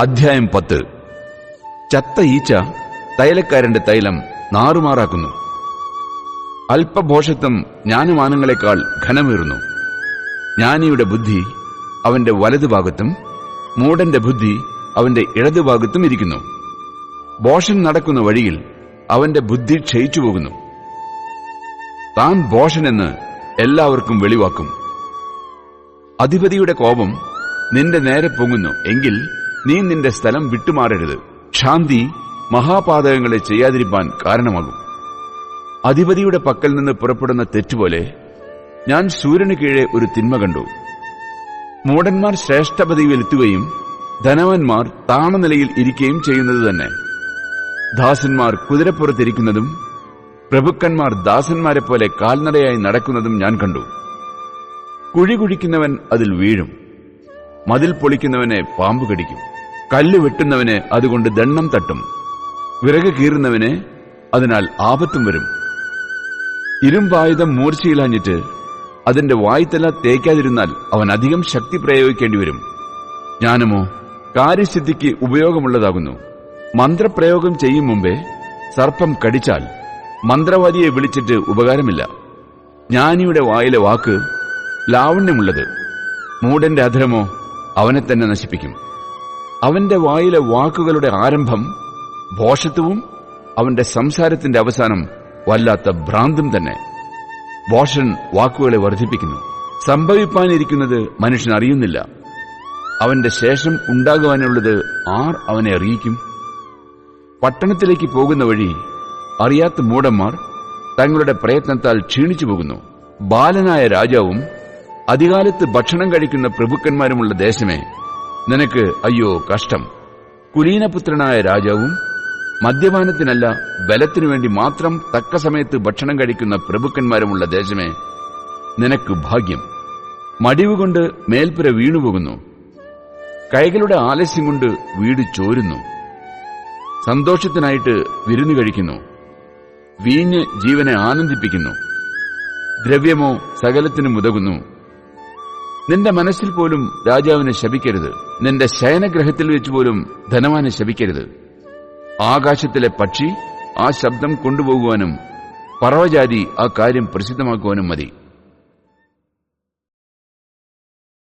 അധ്യായം പത്ത്. ചത്ത ഈച്ച തൈലക്കാരന്റെ തൈലം നാറുമാറാക്കുന്നു. അല്പഭോഷത്വം ജ്ഞാനമാനങ്ങളെക്കാൾ ഘനമേറുന്നു. ജ്ഞാനിയുടെ ബുദ്ധി അവന്റെ വലതുഭാഗത്തും മൂടന്റെ ബുദ്ധി അവന്റെ ഇടതുഭാഗത്തും ഇരിക്കുന്നു. ബോഷൻ നടക്കുന്ന വഴിയിൽ അവന്റെ ബുദ്ധി ക്ഷയിച്ചു പോകുന്നു. താൻ ബോഷനെന്ന് എല്ലാവർക്കും വെളിവാക്കും. അധിപതിയുടെ കോപം നിന്റെ നേരെ പൊങ്ങുന്നു. എങ്കിൽ നീ നിന്റെ സ്ഥലം വിട്ടുമാറരുത്. ശാന്തി മഹാപാതകങ്ങളെ ചെയ്യാതിരിപ്പാൻ കാരണമാകും. അധിപതിയുടെ പക്കൽ നിന്ന് പുറപ്പെടുന്ന തെറ്റുപോലെ ഞാൻ സൂര്യന് കീഴെ ഒരു തിന്മ കണ്ടു. മൂടന്മാർ ശ്രേഷ്ഠപതിയിലെത്തുകയും ധനവന്മാർ താണനിലയിൽ ഇരിക്കുകയും ചെയ്യുന്നത് തന്നെ. ദാസന്മാർ കുതിരപ്പുറത്തിരിക്കുന്നതും പ്രഭുക്കന്മാർ ദാസന്മാരെ പോലെ കാൽനടയായി നടക്കുന്നതും ഞാൻ കണ്ടു. കുഴി കുഴിക്കുന്നവൻ അതിൽ വീഴും. മതിൽ പൊളിക്കുന്നവനെ പാമ്പ് കടിക്കും. കല്ല് വെട്ടുന്നവനെ അതുകൊണ്ട് ദണ്ണം തട്ടും. വിറക് കീറുന്നവനെ അതിനാൽ ആപത്തും വരും. ഇരുമ്പായുധം മൂർച്ചയിലാഞ്ഞിട്ട് അതിന്റെ വായ്ത്തല തേക്കാതിരുന്നാൽ അവൻ അധികം ശക്തി പ്രയോഗിക്കേണ്ടി വരും. ജ്ഞാനമോ കാര്യസിദ്ധിക്ക് ഉപയോഗമുള്ളതാകുന്നു. മന്ത്രപ്രയോഗം ചെയ്യും മുമ്പേ സർപ്പം കടിച്ചാൽ മന്ത്രവാദിയെ വിളിച്ചിട്ട് ഉപകാരമില്ല. ജ്ഞാനിയുടെ വായിലെ വാക്ക് ലാവണ്യമുള്ളത്. മൂടന്റെ അധരമോ അവനെ തന്നെ നശിപ്പിക്കും. അവന്റെ വായിലെ വാക്കുകളുടെ ആരംഭം ഭോഷത്വവും അവന്റെ സംസാരത്തിന്റെ അവസാനം വല്ലാത്ത ഭ്രാന്തും തന്നെ. ഭോഷൻ വാക്കുകളെ വർദ്ധിപ്പിക്കുന്നു. സംഭവിപ്പാനിരിക്കുന്നത് മനുഷ്യൻ അറിയുന്നില്ല. അവന്റെ ശേഷം ഉണ്ടാകുവാനുള്ളത് ആർ അവനെ അറിയിക്കും? പട്ടണത്തിലേക്ക് പോകുന്ന വഴി അറിയാത്ത മൂടന്മാർ തങ്ങളുടെ പ്രയത്നത്താൽ ക്ഷീണിച്ചു പോകുന്നു. ബാലനായ രാജാവും അധികാലത്ത് ഭക്ഷണം കഴിക്കുന്ന പ്രഭുക്കന്മാരുമുള്ള ദേശമേ നിനക്ക് അയ്യോ കഷ്ടം. കുലീനപുത്രനായ രാജാവും മദ്യപാനത്തിനല്ല ബലത്തിനു വേണ്ടി മാത്രം തക്ക സമയത്ത് ഭക്ഷണം കഴിക്കുന്ന പ്രഭുക്കന്മാരുമുള്ള ദേശമേ നിനക്ക് ഭാഗ്യം. മടിവുകൊണ്ട് മേൽപ്പുര വീണുപോകുന്നു. കൈകളുടെ ആലസ്യം കൊണ്ട് വീട് ചോരുന്നു. സന്തോഷത്തിനായിട്ട് വിരുന്നു കഴിക്കുന്നു. വീഞ്ഞ് ജീവനെ ആനന്ദിപ്പിക്കുന്നു. ദ്രവ്യമോ സകലത്തിനും ഉതകുന്നു. നിന്റെ മനസ്സിൽ പോലും രാജാവിനെ ശപിക്കരുത്. നിന്റെ ശയനഗ്രഹത്തിൽ വെച്ച് പോലും ധനവാനെ ശപിക്കരുത്. ആകാശത്തിലെ പക്ഷി ആ ശബ്ദം കൊണ്ടുപോകുവാനും പറവജാതി ആ കാര്യം പ്രസിദ്ധമാക്കുവാനും മതി.